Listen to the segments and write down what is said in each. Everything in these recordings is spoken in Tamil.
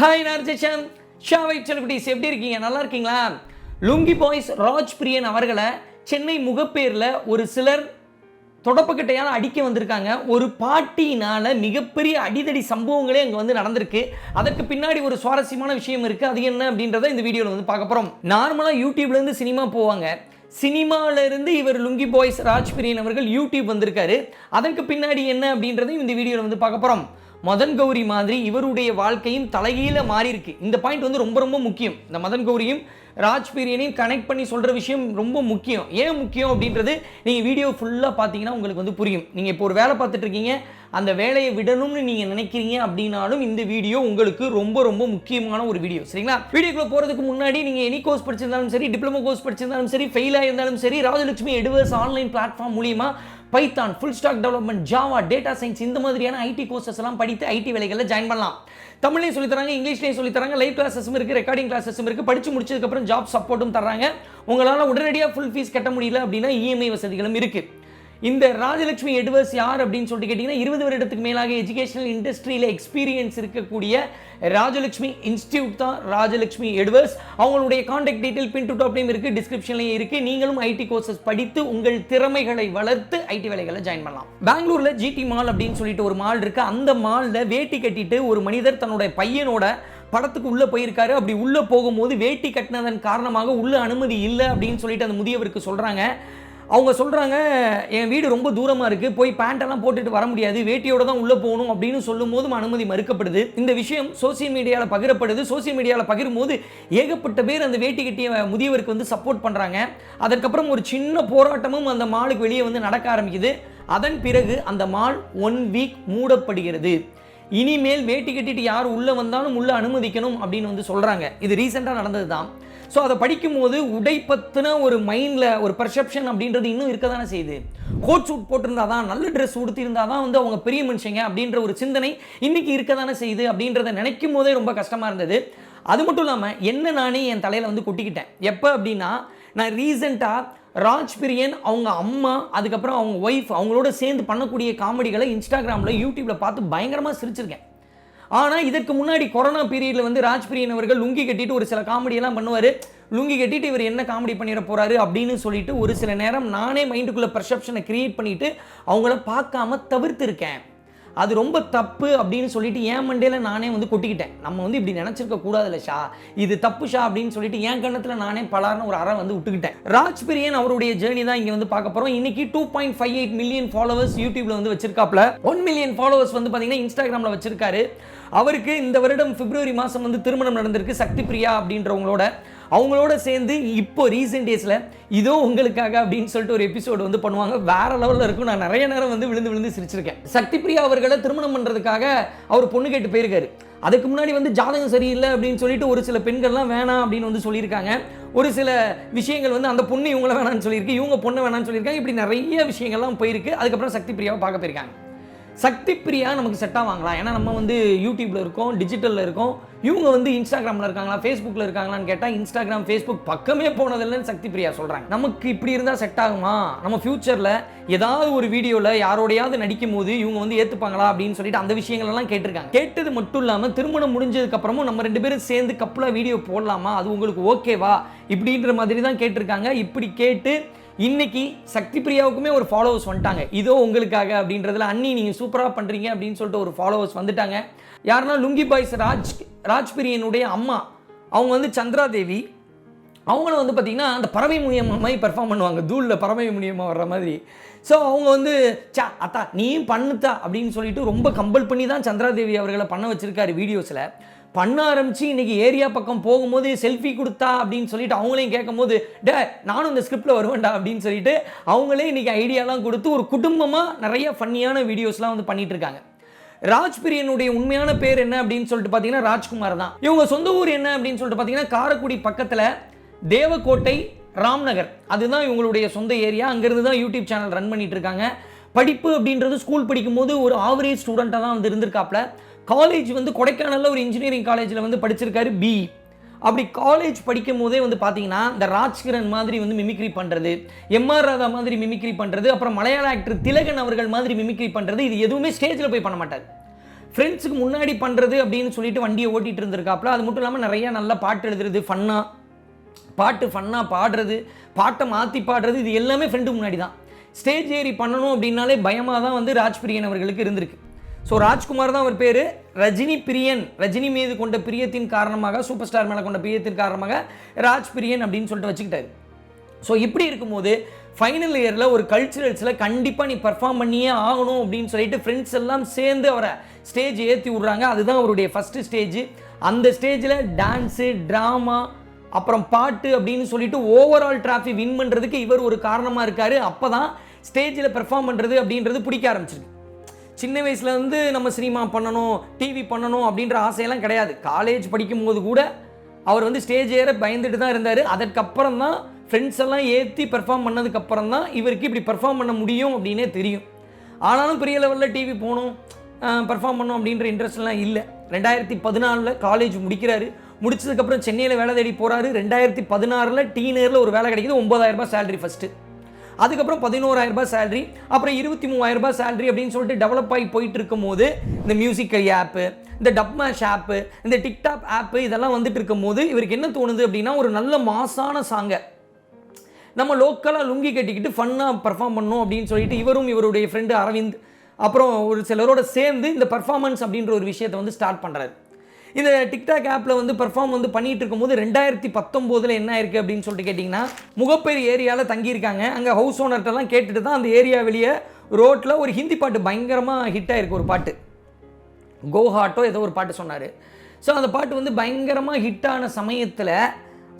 ஹாய் நர்ஜிஷன் ஷாவை செலிபிரிட்டிஸ் எப்படி இருக்கீங்க? நல்லா இருக்கீங்களா? லுங்கி பாய்ஸ் ராஜ் பிரியன் அவர்களை சென்னை முகப்பேரில் ஒரு சிலர் தொடப்பக்கட்டையால் அடிக்க வந்திருக்காங்க. ஒரு பாட்டினால் மிகப்பெரிய அடிதடி சம்பவங்களே அங்கே வந்து நடந்திருக்கு. அதற்கு பின்னாடி ஒரு சுவாரஸ்யமான விஷயம் இருக்குது அது என்ன அப்படின்றத இந்த வீடியோவில் வந்து பார்க்க போகிறோம் நார்மலாக யூடியூப்லேருந்து சினிமா போவாங்க. சினிமாவிலேருந்து இருந்து இவர் லுங்கி பாய்ஸ் ராஜ் பிரியன் அவர்கள் யூடியூப் வந்திருக்காரு. அதற்கு பின்னாடி என்ன அப்படின்றதையும் இந்த வீடியோவில் வந்து பார்க்க போகிறோம் மதன் கௌரி மாதிரி இவருடைய வாழ்க்கையும் தலைகீழ மாறி இருக்கு இந்த பாயிண்ட் வந்து ரொம்ப ரொம்ப முக்கியம். இந்த மதன் கௌரியும் ராஜ்பீரியனையும் கனெக்ட் பண்ணி சொல்கிற விஷயம் ரொம்ப முக்கியம். ஏன் முக்கியம் அப்படின்றது நீங்கள் வீடியோ ஃபுல்லாக பார்த்தீங்கன்னா உங்களுக்கு வந்து புரியும். நீங்கள் இப்போ ஒரு வேலை பார்த்துட்டு இருக்கீங்க. அந்த வேலையை விடணும்னு நீங்கள் நினைக்கிறீங்க அப்படின்னாலும் இந்த வீடியோ உங்களுக்கு ரொம்ப ரொம்ப முக்கியமான ஒரு வீடியோ சரிங்களா? வீடியோக்குள்ளே போகிறதுக்கு முன்னாடி நீங்கள் எனி கோர்ஸ் படிச்சிருந்தாலும் சரி டிப்ளமோ கோர்ஸ் படிச்சிருந்தாலும் சரி ஃபெயிலாக இருந்தாலும் சரி ராஜலட்சுமி எடுவர்ஸ் ஆன்லைன் பிளாட்ஃபார்ம் மூலியமாக Python full stack development Java data science இந்த மாதிரியான ஐடி கோர்சஸ் எல்லாம் படித்து ஐடி வேலைகளில் ஜாயின் பண்ணலாம். தமிழ்லையும் சொல்லித்தராங்க இங்கிலீஷ்லையும் சொல்லித்தராங்க லைவ் கிளாஸஸும் இருக்குது ரெக்கார்டிங் கிளாஸஸும் இருக்குது படித்து முடிச்சதுக்கப்புறம் ஜாப் சப்போர்ட்டும் தர்றாங்க. உங்களால் உடனடியாக ஃபுல் ஃபீஸ் கட்ட முடியல அப்படின்னா இஎம்ஐ வசதிகளும் இருக்குது இந்த ராஜலட்சுமி எட்வர்ஸ் யார் அப்படின்னு சொல்லிட்டு கேட்டிங்கன்னா இருபது வருடத்துக்கு மேலாக எஜுகேஷனல் இண்டஸ்ட்ரியில் எக்ஸ்பீரியன்ஸ் இருக்கக்கூடிய ராஜலட்சுமி இன்ஸ்டியூட் தான் ராஜலட்சுமி எட்வர்ஸ் அவங்களுடைய காண்டாக்ட் டீட்டெயில் பின் டு டாப்லையும் இருக்குது டிஸ்கிரிப்ஷன்லையும் இருக்குது நீங்களும் ஐடி கோர்சஸ் படித்து உங்கள் திறமைகளை வளர்த்து ஐடி வேலைகளை ஜாயின் பண்ணலாம். பெங்களூரில் ஜிடி மால் அப்படின்னு சொல்லிட்டு ஒரு மால் இருக்குது அந்த மாலில் வேட்டி கட்டிட்டு ஒரு மனிதர் தன்னுடைய பையனோட படத்துக்கு உள்ளே போயிருக்காரு. அப்படி உள்ளே போகும்போது வேட்டி கட்டினதன் காரணமாக உள்ள அனுமதி இல்லை அப்படின்னு சொல்லிட்டு அந்த முதியவருக்கு சொல்கிறாங்க அவங்க சொல்கிறாங்க என் வீடு ரொம்ப தூரமாக இருக்குது போய் பேண்ட்டெல்லாம் போட்டுட்டு வர முடியாது வேட்டியோட தான் உள்ளே போகணும் அப்படின்னு சொல்லும் போதும் அனுமதி மறுக்கப்படுது. இந்த விஷயம் சோசியல் மீடியாவில் பகிரப்படுது. சோசியல் மீடியாவில் பகிரும் போது ஏகப்பட்ட பேர் அந்த வேட்டி கட்டிய முதியவருக்கு வந்து சப்போர்ட் பண்ணுறாங்க அதற்கப்புறம் ஒரு சின்ன போராட்டமும் அந்த மாலுக்கு வெளியே வந்து நடக்க ஆரம்பிக்குது. அதன் பிறகு அந்த மால் ஒன் வீக் மூடப்படுகிறது. இனிமேல் வேட்டி கட்டிட்டு யார் உள்ளே வந்தாலும் உள்ளே அனுமதிக்கணும் அப்படின்னு வந்து சொல்கிறாங்க இது ரீசெண்டாக நடந்தது தான் ஸோ அதை படிக்கும்போது உடை பற்றின ஒரு மைண்டில் ஒரு பர்செப்ஷன் அப்படின்றது இன்னும் இருக்க தானே செய்யுது. கோட் சூட் போட்டிருந்தா தான் நல்ல ட்ரெஸ் உடுத்திருந்தா தான் வந்து அவங்க பெரிய மனுஷங்க அப்படின்ற ஒரு சிந்தனை இன்றைக்கி இருக்க தானே செய்யுது அப்படின்றத நினைக்கும் போதே ரொம்ப கஷ்டமாக இருந்தது. அது மட்டும் இல்லாமல் என்ன நானே என் தலையில் வந்து கொட்டிக்கிட்டேன். எப்போ அப்படின்னா நான் ரீசெண்டாக ராஜ்பிரியன் அவங்க அம்மா அதுக்கப்புறம் அவங்க ஒய்ஃப் அவங்களோட சேர்ந்து பண்ணக்கூடிய காமெடிகளை இன்ஸ்டாகிராமில் யூடியூப்பில் பார்த்து பயங்கரமாக சிரிச்சிருக்கேன். ஆனால் இதற்கு முன்னாடி கொரோனா பீரியடில் வந்து ராஜ்பிரியன் அவர்கள் லுங்கி கட்டிட்டு ஒரு சில காமெடியெல்லாம் பண்ணுவார். லுங்கி கட்டிட்டு இவர் என்ன காமெடி பண்ணிட போகிறாரு அப்படின்னு சொல்லிட்டு ஒரு சில நேரம் நானே மைண்டுக்குள்ளே பர்செப்ஷனை க்ரியேட் பண்ணிவிட்டு அவங்கள பார்க்காம தவிர்த்திருக்கேன். அது ரொம்ப தப்பு அப்படின்னு சொல்லிட்டு என் மண்டையில் நானே வந்து கொட்டிக்கிட்டேன். நம்ம வந்து இப்படி நினச்சிருக்க கூடாதுல்ல ஷா. இது தப்பு ஷா அப்படின்னு சொல்லிட்டு என் கண்ணத்தில் நானே பலார்னு ஒரு அறை வந்து விட்டுக்கிட்டேன். ராஜ் பிரியன் அவருடைய ஜேர்னி தான் இங்கே வந்து பார்க்க போகிறோம் இன்னைக்கு two point five eight million followers யூடியூப்ல வந்து வச்சிருக்காப்ல. ஒன் மில்லியன் ஃபாலோவர்ஸ் வந்து பார்த்தீங்கன்னா இன்ஸ்டாகிராமில் வச்சிருக்காரு. அவருக்கு இந்த வருடம் பிப்ரவரி மாதம் வந்து திருமணம் நடந்திருக்கு. சக்தி பிரியா அப்படின்றவங்களோட அவங்களோட சேர்ந்து இப்போ ரீசெண்ட் டேஸில் இதோ உங்களுக்காக அப்படின்னு சொல்லிட்டு ஒரு எபிசோடு வந்து பண்ணுவாங்க. வேற லெவலில் இருக்கும். நான் நிறைய நேரம் வந்து விழுந்து விழுந்து சிரிச்சிருக்கேன். சக்தி பிரியா அவர்களை திருமணம் பண்ணுறதுக்காக அவர் பொண்ணு கேட்டு போயிருக்காரு. அதுக்கு முன்னாடி வந்து ஜாதகம் சரியில்லை அப்படின்னு சொல்லிட்டு ஒரு சில பெண்கள்லாம் வேணாம் அப்படின்னு வந்து சொல்லியிருக்காங்க. ஒரு சில விஷயங்கள் வந்து அந்த பொண்ணு இவங்கள வேணாம்னு சொல்லியிருக்கு இவங்க பொண்ணு வேணாம்னு சொல்லியிருக்காங்க. இப்படி நிறைய விஷயங்கள்லாம் போயிருக்கு. அதுக்கப்புறம் சக்தி பிரியாவை பார்க்க போயிருக்காங்க. சக்தி பிரியா நமக்கு செட் ஆவாங்களா ஏன்னா நம்ம வந்து யூடியூப்ல இருக்கோம் டிஜிட்டலில் இருக்கோம். இவங்க வந்து இன்ஸ்டாகிராமில் இருக்காங்களா ஃபேஸ்புக்கில் இருக்காங்களான்னு கேட்டால் இன்ஸ்டாகிராம் ஃபேஸ்புக் பக்கமே போனதில்லைன்னு சக்தி பிரியா சொல்கிறாங்க நமக்கு இப்படி இருந்தால் செட் ஆகுமா? நம்ம ஃப்யூச்சரில் ஏதாவது ஒரு வீடியோவில் யாரோடையாவது நடிக்கும் போது இவங்க வந்து ஏற்றுப்பாங்களா அப்படின்னு சொல்லிட்டு அந்த விஷயங்கள் எல்லாம் கேட்டிருக்காங்க. கேட்டது மட்டும் இல்லாமல் திருமணம் முடிஞ்சதுக்கப்புறமும் நம்ம ரெண்டு பேரும் சேர்ந்து கப்பலாக வீடியோ போடலாமா? அது உங்களுக்கு ஓகேவா இப்படின்ற மாதிரி தான் கேட்டிருக்காங்க. இப்படி கேட்டு இன்னைக்கு சக்தி பிரியாவுக்குமே ஒரு ஃபாலோவர்ஸ் வந்துட்டாங்க. இதோ உங்களுக்காக அப்படின்றதுல அண்ணி நீங்கள் சூப்பராக பண்ணுறீங்க அப்படின்னு சொல்லிட்டு ஒரு ஃபாலோவர்ஸ் வந்துட்டாங்க. யாருன்னா லுங்கி பாய்ஸ் ராஜ் ராஜ் பிரியனுடைய அம்மா. அவங்க வந்து சந்திரா தேவி அவங்களும் வந்து பார்த்திங்கன்னா அந்த பறவை மூலியமாக மாதிரி பெர்ஃபார்ம் பண்ணுவாங்க. தூளில் பறவை மூலியமாக வர்ற மாதிரி. ஸோ அவங்க வந்து சா அத்தா நீயும் பண்ணுத்தா அப்படின்னு சொல்லிட்டு ரொம்ப கம்பல் பண்ணி தான் சந்திராதேவி அவர்களை பண்ண வச்சுருக்காரு வீடியோஸில். பண்ண ஆரம்பிச்சு இன்றைக்கி ஏரியா பக்கம் போகும்போது செல்ஃபி கொடுத்தா அப்படின்னு சொல்லிட்டு அவங்களையும் கேட்கும்போது டே நானும் இந்த ஸ்கிரிப்டில் வருவேன்டா அப்படின்னு சொல்லிட்டு அவங்களே இன்றைக்கி ஐடியாலாம் கொடுத்து ஒரு குடும்பமாக நிறைய ஃபன்னியான வீடியோஸ்லாம் வந்து பண்ணிகிட்ருக்காங்க இருக்காங்க. உண்மையான பேர் என்ன அப்படின்னு சொல்லிட்டு பார்த்தீங்கன்னா ராஜ்குமார் தான். இவங்க சொந்த ஊர் என்ன அப்படின்னு சொல்லிட்டு பார்த்தீங்கன்னா காரைக்குடி பக்கத்தில் தேவக்கோட்டை ராம்நகர். அதுதான் இவங்களுடைய சொந்த ஏரியா. அங்கேருந்து தான் யூடியூப் சேனல் ரன் பண்ணிட்டு இருக்காங்க. படிப்பு அப்படின்றது ஸ்கூல் படிக்கும்போது ஒரு ஆவரேஜ் ஸ்டூடெண்ட்டாக தான் வந்து இருந்திருக்காப்ல காலேஜ் வந்து கொடைக்கானலில் ஒரு இன்ஜினியரிங் காலேஜில் வந்து படிச்சிருக்காரு பி அப்படி காலேஜ் படிக்கும் போதே வந்து பார்த்தீங்கன்னா இந்த ராஜ்கிரண் மாதிரி வந்து மிமிக்ரி பண்ணுறது எம்ஆர் ராதா மாதிரி மிமிக்ரி பண்ணுறது அப்புறம் மலையாள ஆக்டர் திலகன் அவர்கள் மாதிரி மிமிக்ரி பண்ணுறது இது எதுவுமே ஸ்டேஜில் போய் பண்ண மாட்டார். ஃப்ரெண்ட்ஸுக்கு முன்னாடி பண்ணுறது அப்படின்னு சொல்லிட்டு வண்டியை ஓட்டிகிட்டு இருந்திருக்காப்புல அது மட்டும் இல்லாமல் நிறையா நல்ல பாட்டு எழுதுறது ஃபன்னாக பாட்டு ஃபன்னாக பாடுறது பாட்டை மாற்றி பாடுறது இது எல்லாமே ஃப்ரெண்டு முன்னாடி தான். ஸ்டேஜ் ஏறி பண்ணணும் அப்படின்னாலே பயமாக தான் வந்து ராஜ்பிரியன் அவர்களுக்கு இருந்திருக்கு. ஸோ ராஜ்குமார் தான் அவர் பேர். ரஜினி பிரியன் ரஜினி மீது கொண்ட பிரியத்தின் காரணமாக சூப்பர் ஸ்டார் மேலே கொண்ட பிரியத்தின் காரணமாக ராஜ் பிரியன் அப்படின்னு சொல்லிட்டு வச்சுக்கிட்டாரு. ஸோ இப்படி இருக்கும்போது ஃபைனல் இயரில் ஒரு கல்ச்சுரல்ஸில் கண்டிப்பாக நீ பர்ஃபார்ம் பண்ணியே ஆகணும் அப்படின்னு சொல்லிட்டு ஃப்ரெண்ட்ஸ் எல்லாம் சேர்ந்து அவரை ஸ்டேஜ் ஏற்றி விட்றாங்க. அதுதான் அவருடைய ஃபஸ்ட்டு ஸ்டேஜ் அந்த ஸ்டேஜில் டான்ஸு ட்ராமா அப்புறம் பாட்டு அப்படின்னு சொல்லிட்டு ஓவரால் டிராஃபி வின் பண்ணுறதுக்கு இவர் ஒரு காரணமாக இருக்கார். அப்போ தான் ஸ்டேஜில் பெர்ஃபார்ம் பண்ணுறது அப்படின்றது பிடிக்க ஆரம்பிச்சிருக்கு. சின்ன வயசுலேருந்து நம்ம சினிமா பண்ணணும் டிவி பண்ணணும் அப்படின்ற ஆசையெல்லாம் கிடையாது. காலேஜ் படிக்கும்போது கூட அவர் வந்து ஸ்டேஜ் ஏற பயந்துட்டு தான் இருந்தார். அதற்கப்புறம் தான் ஃப்ரெண்ட்ஸ் எல்லாம் ஏற்றி பெர்ஃபார்ம் பண்ணதுக்கப்புறம் தான் இவருக்கு இப்படி பெர்ஃபார்ம் பண்ண முடியும் அப்படின்னே தெரியும். ஆனாலும் பெரிய லெவலில் டிவி போகணும் பெர்ஃபார்ம் பண்ணோம் அப்படின்ற இன்ட்ரெஸ்ட்லாம் இல்லை. ரெண்டாயிரத்தி பதினாலில் காலேஜ் முடிக்கிறாரு. முடிச்சதுக்கப்புறம் சென்னையில் வேலை தேடி போகிறாரு ரெண்டாயிரத்தி பதினாறில் டீனரில் ஒரு வேலை கிடைக்குது. ஒம்பதாயிரரூபா சேலரி ஃபஸ்ட்டு அதுக்கப்புறம் பதினோராயிரம் ரூபாய் சேலரி அப்புறம் இருபத்தி மூவாயிரம் ரூபாய் சேலரி அப்படின்னு சொல்லிட்டு டெவலப் ஆகி போயிட்டு இருக்கும்போது இந்த மியூசிக்கல் ஆப்பு இந்த டப்மேஷ் ஆப்பு இந்த டிக்டாக் ஆப்பு இதெல்லாம் வந்துட்டு இருக்கும்போது இவருக்கு என்ன தோணுது அப்படின்னா ஒரு நல்ல மாசான சாங்கை நம்ம லோக்கலாக லுங்கி கட்டிக்கிட்டு ஃபன்னாக பர்ஃபார்ம் பண்ணோம் அப்படின்னு சொல்லிட்டு இவரும் இவருடைய ஃப்ரெண்டு அரவிந்த் அப்புறம் ஒரு சிலரோட சேர்ந்து இந்த பர்ஃபார்மன்ஸ் அப்படின்ற ஒரு விஷயத்தை வந்து ஸ்டார்ட் பண்ணுறாரு இந்த டிக்டாக் ஆப்பில் வந்து பெர்ஃபார்ம் வந்து பண்ணிட்டு இருக்கும்போது ரெண்டாயிரத்தி பத்தொம்போதில் என்ன ஆயிருக்கு அப்படின்னு சொல்லிட்டு கேட்டிங்கன்னா முகப்பேர் ஏரியாவில் தங்கியிருக்காங்க. அங்கே ஹவுஸ் ஓனர்கிட்டலாம் கேட்டுட்டு தான் அந்த ஏரியா வெளியே ரோட்டில் ஒரு ஹிந்தி பாட்டு பயங்கரமாக ஹிட் ஆயிருக்கு ஒரு பாட்டு. கோஹாட்டோ ஏதோ ஒரு பாட்டு சொன்னார். ஸோ அந்த பாட்டு வந்து பயங்கரமாக ஹிட்டான சமயத்தில்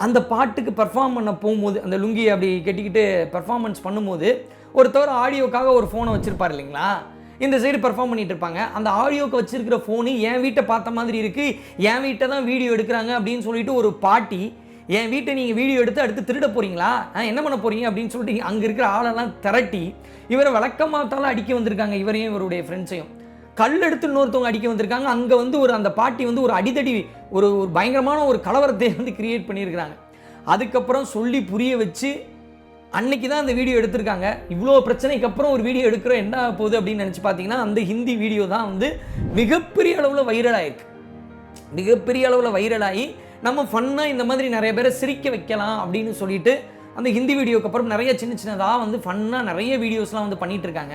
அந்த பாட்டுக்கு பெர்ஃபார்ம் பண்ண போகும்போது அந்த லுங்கி அப்படி கட்டிக்கிட்டு பெர்ஃபார்மன்ஸ் பண்ணும்போது ஒருத்தவர் ஆடியோக்காக ஒரு ஃபோனை வச்சுருப்பார் இல்லைங்களா? இந்த சைடு பெர்ஃபார்ம் பண்ணிட்டு இருப்பாங்க. அந்த ஆடியோக்கு வச்சிருக்கிற ஃபோனு என் வீட்டை பார்த்த மாதிரி இருக்குது என் வீட்டை தான் வீடியோ எடுக்கிறாங்க அப்படின்னு சொல்லிட்டு ஒரு பாட்டி என் வீட்டை நீங்கள் வீடியோ எடுத்து அடுத்து திருட போகிறீங்களா என்ன பண்ண போகிறீங்க அப்படின்னு சொல்லிட்டு அங்கே இருக்கிற ஆளெல்லாம் திரட்டி இவரை விளக்கமாத்தாலும் அடிக்க வந்திருக்காங்க இவரையும் இவருடைய ஃப்ரெண்ட்ஸையும் கல் எடுத்து இன்னொருத்தவங்க அடிக்க வந்திருக்காங்க. அங்கே வந்து ஒரு அந்த பாட்டி வந்து ஒரு அடிதடி ஒரு ஒரு பயங்கரமான ஒரு கலவரத்தை வந்து கிரியேட் பண்ணியிருக்கிறாங்க. அதுக்கப்புறம் சொல்லி புரிய வச்சு அன்னைக்கு தான் அந்த வீடியோ எடுத்திருக்காங்க. இவ்வளோ பிரச்சனைக்கு அப்புறம் ஒரு வீடியோ எடுக்கிறோம். என்ன ஆக போகுது அப்படின்னு நினச்சி பார்த்தீங்கன்னா அந்த ஹிந்தி வீடியோ தான் வந்து மிகப்பெரிய அளவில் வைரல் மிகப்பெரிய அளவில் வைரலாகி நம்ம ஃபன்னாக இந்த மாதிரி நிறைய பேரை சிரிக்க வைக்கலாம் அப்படின்னு சொல்லிட்டு அந்த ஹிந்தி வீடியோக்கு அப்புறம் நிறைய சின்ன சின்னதாக வந்து ஃபன்னாக நிறைய வீடியோஸ்லாம் வந்து பண்ணிட்டு இருக்காங்க.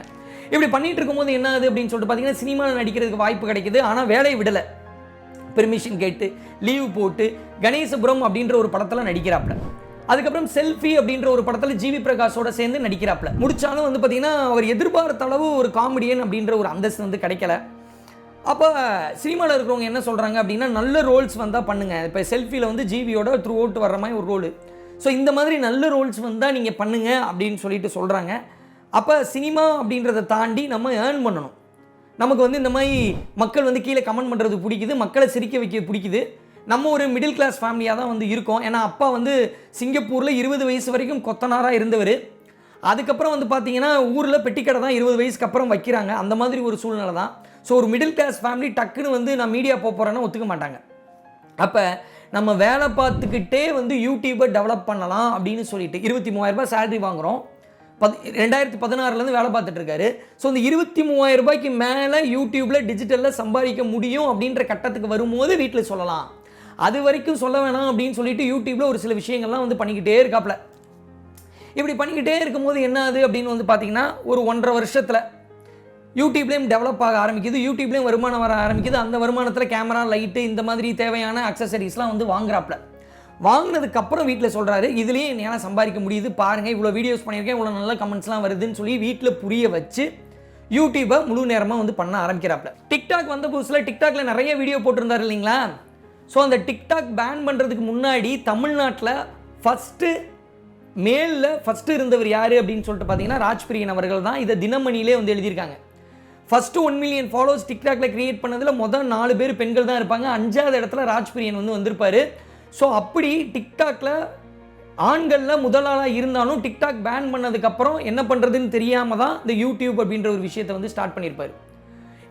இப்படி பண்ணிட்டு இருக்கும்போது என்ன ஆகுது அப்படின்னு சொல்லிட்டு பார்த்தீங்கன்னா சினிமாவில் நடிக்கிறதுக்கு வாய்ப்பு கிடைக்குது. ஆனால் வேலையை விடலை. பெர்மிஷன் கேட்டு லீவ் போட்டு கணேசபுரம் அப்படின்ற ஒரு படத்தில் நடிக்கிறாப்புல அதுக்கப்புறம் செல்ஃபி அப்படின்ற ஒரு படத்தில் ஜிவி பிரகாஷோட சேர்ந்து நடிக்கிறாப்புல முடிச்சாலும் வந்து பார்த்தீங்கன்னா அவர் எதிர்பார்த்த அளவு ஒரு காமெடியன் அப்படின்ற ஒரு அந்தஸ்து வந்து கிடைக்கல. அப்போ சினிமாவில் இருக்கிறவங்க என்ன சொல்கிறாங்க அப்படின்னா நல்ல ரோல்ஸ் வந்தால் பண்ணுங்கள் இப்போ செல்ஃபியில் வந்து ஜிவியோட த்ரூ அவுட் வர்ற மாதிரி ஒரு ரோல் ஸோ இந்த மாதிரி நல்ல ரோல்ஸ் வந்தால் நீங்கள் பண்ணுங்க அப்படின்னு சொல்லிட்டு சொல்கிறாங்க அப்போ சினிமா அப்படின்றத தாண்டி நம்ம ஏர்ன் பண்ணணும். நமக்கு வந்து இந்த மாதிரி மக்கள் வந்து கீழே கமெண்ட் பண்ணுறது பிடிக்குது மக்களை சிரிக்க வைக்க பிடிக்குது. நம்ம ஒரு மிடில் கிளாஸ் ஃபேமிலியாக தான் வந்து இருக்கோம். ஏன்னா அப்பா வந்து சிங்கப்பூரில் இருபது வயசு வரைக்கும் கொத்தனாராக இருந்தவர். அதுக்கப்புறம் வந்து பார்த்தீங்கன்னா ஊரில் பெட்டிக்கடை தான் இருபது வயசுக்கு அப்புறம் வைக்கிறாங்க. அந்த மாதிரி ஒரு சூழ்நிலை தான். ஸோ ஒரு மிடில் கிளாஸ் ஃபேமிலி டக்குன்னு வந்து நான் மீடியா போக போகிறேன்னா ஒத்துக்க மாட்டாங்க. அப்போ நம்ம வேலை பார்த்துக்கிட்டே வந்து யூடியூப்பை டெவலப் பண்ணலாம் அப்படின்னு சொல்லிட்டு இருபத்தி மூவாயிரரூபா சேலரி வாங்குகிறோம் பத் ரெண்டாயிரத்தி பதினாறுலேருந்து வேலை பார்த்துட்ருக்காரு ஸோ இந்த இருபத்தி மூவாயிரம் ரூபாய்க்கு மேலே யூடியூப்பில் டிஜிட்டலில் சம்பாதிக்க முடியும் அப்படின்ற கட்டத்துக்கு வரும்போது வீட்டில் சொல்லலாம். அது வரைக்கும் சொல்ல வேணாம் அப்படின்னு சொல்லிட்டு யூடியூப்பில் ஒரு சில விஷயங்கள்லாம் வந்து பண்ணிக்கிட்டே இருக்காப்புல இப்படி பண்ணிக்கிட்டே இருக்கும்போது என்ன ஆகுது அப்படின்னு வந்து பார்த்தீங்கன்னா ஒரு ஒன்றரை வருஷத்தில் யூடியூப்லேயும் டெவலப் ஆக ஆரம்பிக்குது யூடியூப்லேயும் வருமானம் வர ஆரம்பிக்குது அந்த வருமானத்தில் கேமரா லைட்டு இந்த மாதிரி தேவையான அக்சசரிஸ்லாம் வந்து வாங்குறாப்புல வாங்கினதுக்கப்புறம் வீட்டில் சொல்கிறாரு இதுலேயும் என்னால் சம்பாதிக்க முடியுது பாருங்கள் இவ்வளோ வீடியோஸ் பண்ணியிருக்கேன் இவ்வளோ நல்ல கமெண்ட்ஸ்லாம் வருதுன்னு சொல்லி வீட்டில் புரிய வச்சு யூடியூப்பை முழு நேரமாக வந்து பண்ண ஆரம்பிக்கிறாப்புல டிக்டாக் வந்த புதுசில் டிக்டாக்ல நிறைய வீடியோ போட்டிருந்தார் இல்லைங்களா? ஸோ அந்த டிக்டாக் பேன் பண்ணுறதுக்கு முன்னாடி தமிழ்நாட்டில் ஃபஸ்ட்டு மேலில் ஃபஸ்ட்டு இருந்தவர் யார் அப்படின்னு சொல்லிட்டு பார்த்தீங்கன்னா ராஜ்பிரியன் அவர்கள் தான் இதை தினமணியிலே வந்து எழுதியிருக்காங்க. ஃபஸ்ட்டு ஒன் மில்லியன் ஃபாலோவர்ஸ் டிக்டாக்ல கிரியேட் பண்ணதில் முதல் நாலு பேர் பெண்கள் தான் இருப்பாங்க. அஞ்சாவது இடத்துல ராஜ்பிரியன் வந்து வந்திருப்பாரு. ஸோ அப்படி டிக்டாக்ல ஆண்களில் முதலாளாக இருந்தாலும் டிக்டாக் பேன் பண்ணதுக்கப்புறம் என்ன பண்ணுறதுன்னு தெரியாமல் தான் இந்த யூடியூப் அப்படின்ற ஒரு விஷயத்தை வந்து ஸ்டார்ட் பண்ணியிருப்பார்.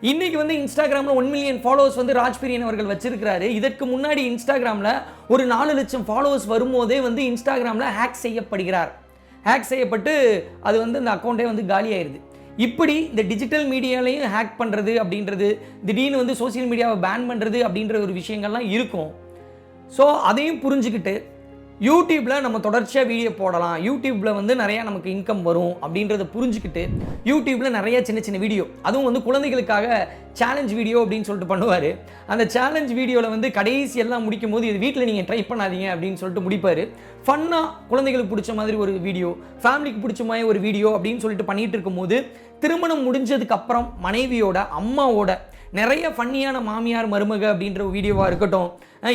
இன்னைக்கு வந்து இன்ஸ்டாகிராமில் ஒன் மில்லியன் ஃபாலோவர்ஸ் வந்து ராஜ்பிரியன் அவர்கள் வச்சிருக்கிறாரு. இதற்கு முன்னாடி இன்ஸ்டாகிராமில் ஒரு நாலு லட்சம் ஃபாலோவர்ஸ் வரும்போதே வந்து இன்ஸ்டாகிராமில் ஹேக் செய்யப்படுகிறார். ஹேக் செய்யப்பட்டு அது வந்து அந்த அக்கௌண்ட்டே வந்து காலியாயிருது இப்படி இந்த டிஜிட்டல் மீடியாலையும் ஹேக் பண்ணுறது அப்படின்றது திடீர்னு வந்து சோஷியல் மீடியாவை பேன் பண்ணுறது அப்படின்ற ஒரு விஷயங்கள்லாம் இருக்கும். ஸோ அதையும் புரிஞ்சுக்கிட்டு யூடியூப்பில் நம்ம தொடர்ச்சியாக வீடியோ போடலாம். யூடியூப்பில் வந்து நிறையா நமக்கு இன்கம் வரும் அப்படின்றத புரிஞ்சுக்கிட்டு யூடியூப்பில் நிறைய சின்ன சின்ன வீடியோ அதுவும் வந்து குழந்தைகளுக்காக சேலஞ்ச் வீடியோ அப்படின்னு சொல்லிட்டு பண்ணுவார். அந்த சேலஞ்ச் வீடியோவில் வந்து கடைசி எல்லாம் முடிக்கும் போது இது வீட்டில் நீங்கள் ட்ரை பண்ணாதீங்க அப்படின்னு சொல்லிட்டு முடிப்பார். ஃபன்னாக குழந்தைகளுக்கு பிடிச்ச மாதிரி ஒரு வீடியோ ஃபேமிலிக்கு பிடிச்ச மாதிரி ஒரு வீடியோ அப்படின்னு சொல்லிட்டு பண்ணிகிட்டு இருக்கும்போது திருமணம் முடிஞ்சதுக்கு அப்புறம் மனைவியோட அம்மாவோட நிறைய ஃபன்னியான மாமியார் மருமக அப்படின்ற வீடியோவாக இருக்கட்டும்.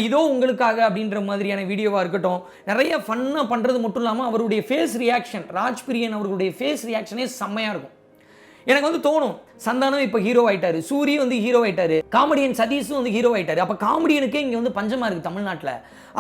இதோ உங்களுக்காக அப்படின்ற மாதிரியான வீடியோவாக இருக்கட்டும். நிறைய ஃபன்னாக பண்ணுறது மட்டும் இல்லாமல் அவருடைய ஃபேஸ் ரியாக்ஷன் ராஜ்பிரியன் அவர்களுடைய ஃபேஸ் ரியாக்ஷனே செம்மையாக இருக்கும். எனக்கு வந்து தோணும் சந்தானம் இப்போ ஹீரோ ஆயிட்டாரு சூரி வந்து ஹீரோ ஆயிட்டாரு காமெடியன் சதீஷும் வந்து ஹீரோ ஆயிட்டாரு. அப்போ காமெடியனுக்கே இங்கே வந்து பஞ்சமாக இருக்குது தமிழ்நாட்டில்.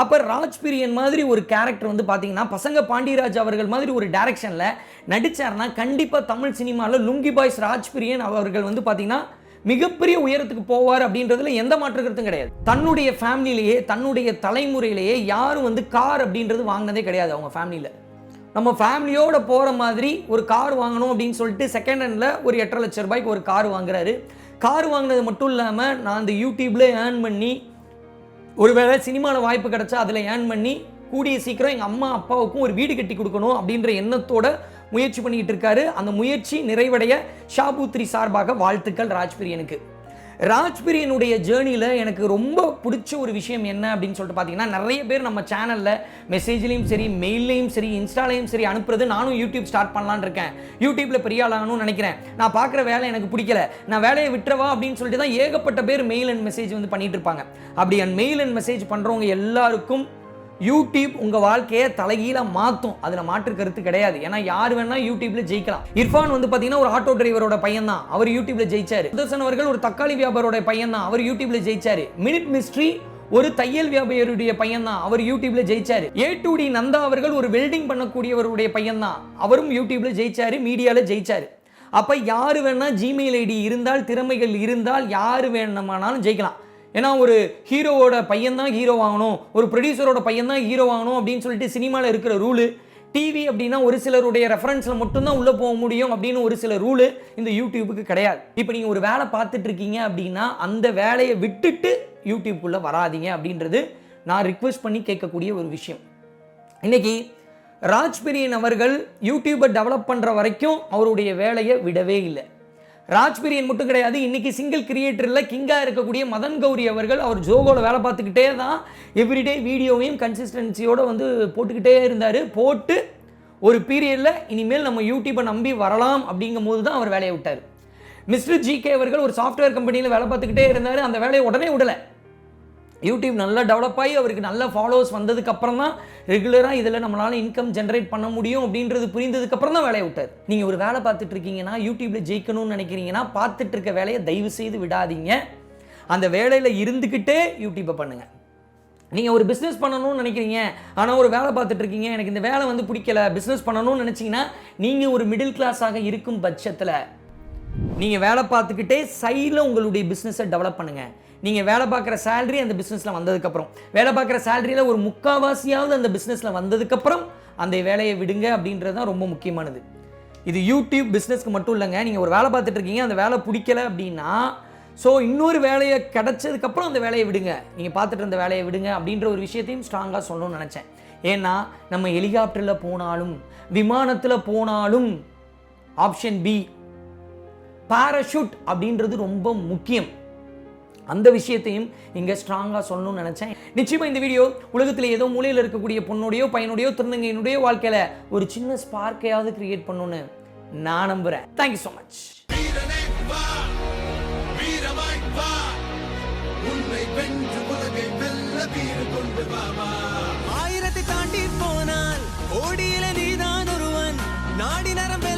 அப்போ ராஜ்பிரியன் மாதிரி ஒரு கேரக்டர் வந்து பார்த்தீங்கன்னா பசங்க பாண்டியராஜ் அவர்கள் மாதிரி ஒரு டேரக்ஷனில் நடிச்சாருன்னா கண்டிப்பாக தமிழ் சினிமாவில் லுங்கி பாய்ஸ் ராஜ்பிரியன் அவர்கள் வந்து பார்த்தீங்கன்னா மிகப்பெரிய உயரத்துக்கு போவார் அப்படின்றதுல எந்த மாற்று கருத்தும் கிடையாது. தன்னுடைய ஃபேமிலியிலேயே தன்னுடைய தலைமுறையிலேயே யாரும் வந்து கார் அப்படின்றது வாங்கினதே கிடையாது அவங்க ஃபேமிலியில். நம்ம ஃபேமிலியோட போகிற மாதிரி ஒரு கார் வாங்கணும் அப்படின்னு சொல்லிட்டு செகண்ட் ஹேண்டில் ஒரு எட்டரை லட்ச ரூபாய்க்கு ஒரு கார் வாங்குறாரு. கார் வாங்கினது மட்டும் இல்லாமல் நான் அந்த யூடியூப்பில் ஏர்ன் பண்ணி ஒருவேளை சினிமாவில் வாய்ப்பு கிடச்சா அதில் ஏர்ன் பண்ணி கூடிய சீக்கிரம் எங்கள் அம்மா அப்பாவுக்கும் ஒரு வீடு கட்டி கொடுக்கணும் அப்படின்ற எண்ணத்தோட முயற்சி பண்ணிக்கிட்டு இருக்காரு. அந்த முயற்சி நிறைவடைய ஷாபுத்ரி சார்பாக வாழ்த்துக்கள் ராஜ்பிரியனுக்கு. ராஜ்பிரியனுடைய ஜேர்னியில் எனக்கு ரொம்ப பிடிச்ச ஒரு விஷயம் என்ன அப்படின்னு சொல்லிட்டு பார்த்தீங்கன்னா நிறைய பேர் நம்ம சேனலில் மெசேஜ்லேயும் சரி மெயிலையும் சரி இன்ஸ்டாலையும் சரி அனுப்புறது நானும் யூடியூப் ஸ்டார்ட் பண்ணலான்னு இருக்கேன். யூடியூப்பில் பெரிய ஆளாகணும்னு நினைக்கிறேன். நான் பார்க்குற வேலை எனக்கு பிடிக்கல. நான் வேலையை விட்டுறவா அப்படின்னு சொல்லிட்டு தான் ஏகப்பட்ட பேர் மெயில் அண்ட் மெசேஜ் வந்து பண்ணிட்டு இருப்பாங்க. அப்படி அண்ட் மெயில் அண்ட் மெசேஜ் பண்ணுறவங்க எல்லாருக்கும் யூடியூப் உங்கள் வாழ்க்கையை தலைகீழாக மாற்றும் அதில் மாற்று கருத்து கிடையாது. ஏன்னா யார் வேணால் யூடியூப்ல ஜெயிக்கலாம். இர்ஃபான் வந்து பார்த்தீங்கன்னா ஒரு ஆட்டோ டிரைவரோட பையன் தான் அவர் யூடியூப்ல ஜெயிச்சாரு. சுதர்சன் அவர்கள் ஒரு தக்காளி வியாபாரோட பையன் தான் அவர் யூடியூப்ல ஜெயிச்சாரு. மினிட் மிஸ்ட்ரி ஒரு தையல் வியாபாரியுடைய பையன் தான் அவர் யூடியூப்ல ஜெயிச்சாரு. ஏ டு டி நந்தா அவர்கள் ஒரு வெல்டிங் பண்ணக்கூடியவருடைய பையன் தான் அவரும் யூடியூப்ல ஜெயிச்சாரு மீடியால ஜெயிச்சாரு. அப்ப யாரு வேணா ஜிமெயில் ஐடி இருந்தால் திறமைகள் இருந்தால் யாரு வேணுமானாலும் ஜெயிக்கலாம். ஏன்னா ஒரு ஹீரோவோட பையன் தான் ஹீரோ வாங்கணும் ஒரு ப்ரொடியூசரோட பையன் தான் ஹீரோ வாங்கணும் அப்படின்னு சொல்லிட்டு சினிமாவில் இருக்கிற ரூலு டிவி அப்படின்னா ஒரு சிலருடைய ரெஃபரன்ஸில் மட்டும்தான் உள்ளே போக முடியும் அப்படின்னு ஒரு சில ரூலு இந்த யூடியூபுக்கு கிடையாது. இப்போ நீங்கள் ஒரு வேலை பார்த்துட்டு இருக்கீங்க அப்படின்னா அந்த வேலையை விட்டுட்டு யூடியூப்குள்ளே வராதீங்க அப்படின்றது நான் ரிக்வெஸ்ட் பண்ணி கேட்கக்கூடிய ஒரு விஷயம். இன்னைக்கு ராஜ்பிரியன் அவர்கள் யூடியூபை டெவலப் பண்ணுற வரைக்கும் அவருடைய வேலையை விடவே இல்லை. ராஜ்பிரியன் மட்டும் கிடையாது இன்னைக்கு சிங்கிள் கிரியேட்டரில் கிங்காக இருக்கக்கூடிய மதன் கௌரி அவர்கள் அவர் ஜோகோவில் வேலை பார்த்துக்கிட்டே தான் எவ்ரிடே வீடியோவையும் கன்சிஸ்டன்சியோடு வந்து போட்டுக்கிட்டே இருந்தார். போட்டு ஒரு பீரியடில் இனிமேல் நம்ம யூடியூப்பை நம்பி வரலாம் அப்படிங்கும் போது தான் அவர் வேலையை விட்டார். மிஸ்டர் ஜிகே அவர்கள் ஒரு சாஃப்ட்வேர் கம்பெனியில் வேலை பார்த்துக்கிட்டே இருந்தார். அந்த வேலையை உடனே விடலை. யூடியூப் நல்லா டெவலப் ஆகி அவருக்கு நல்ல ஃபாலோவர்ஸ் வந்ததுக்கு அப்புறம் தான் ரெகுலராக இதில் நம்மளால இன்கம் ஜென்ரேட் பண்ண முடியும் அப்படின்றது புரிந்ததுக்கு அப்புறம் தான் வேலையை விட்டார். நீங்கள் ஒரு வேலை பார்த்துட்டு இருக்கீங்கன்னா யூடியூப்ல ஜெயிக்கணும்னு நினைக்கிறீங்கன்னா பார்த்துட்டு இருக்க வேலையை தயவு செய்து விடாதீங்க. அந்த வேலையில் இருந்துக்கிட்டே யூடியூப்பை பண்ணுங்க. நீங்கள் ஒரு பிஸ்னஸ் பண்ணணும்னு நினைக்கிறீங்க ஆனால் ஒரு வேலை பார்த்துட்டு இருக்கீங்க எனக்கு இந்த வேலை வந்து பிடிக்கல பிஸ்னஸ் பண்ணணும்னு நினச்சிங்கன்னா நீங்கள் ஒரு மிடில் கிளாஸாக இருக்கும் பட்சத்தில் நீங்கள் வேலை பார்த்துக்கிட்டே சைடில் உங்களுடைய பிஸ்னஸை டெவலப் பண்ணுங்கள் நீங்கள் வேலை பார்க்குற சேலரி அந்த பிஸ்னஸில் வந்ததுக்கப்புறம் வேலை பார்க்குற சேலரியில் ஒரு முக்காவாசியாவது அந்த பிஸ்னஸில் வந்ததுக்கப்புறம் அந்த வேலையை விடுங்க அப்படின்றது தான் ரொம்ப முக்கியமானது. இது யூடியூப் பிஸ்னஸ்க்கு மட்டும் இல்லைங்க. நீங்கள் ஒரு வேலை பார்த்துட்டு இருக்கீங்க அந்த வேலை பிடிக்கல அப்படின்னா ஸோ இன்னொரு வேலையை கிடைச்சதுக்கப்புறம் அந்த வேலையை விடுங்க. நீங்கள் பார்த்துட்டு இருந்த வேலையை விடுங்க அப்படின்ற ஒரு விஷயத்தையும் ஸ்ட்ராங்காக சொல்லணும்னு நினச்சேன். ஏன்னா நம்ம ஹெலிகாப்டரில் போனாலும் விமானத்தில் போனாலும் ஆப்ஷன் பி பாராஷூட் அப்படின்றது ரொம்ப முக்கியம். அந்த விஷயத்தையும் இங்கே ஸ்ட்ராங்காக சொல்லணும்னு நினச்சேன். நிச்சயமாக இந்த வீடியோ உலகத்தில் ஏதோ மூலையில் இருக்கக்கூடிய பொண்ணுடையோ பையனுடையோ திருநங்கையினுடைய வாழ்க்கையில் ஒரு சின்ன ஸ்பார்க்கையாவது கிரியேட் பண்ணணும்னு நான் நம்புகிறேன் தேங்க்யூ ஸோ மச் உன்னை வென்று உலகை வெல்ல கொண்டு ஆயிரத்தை தாண்டி போனால் கோடியில நீதான் ஒருவன். நாடி நரம்பெல்லாம்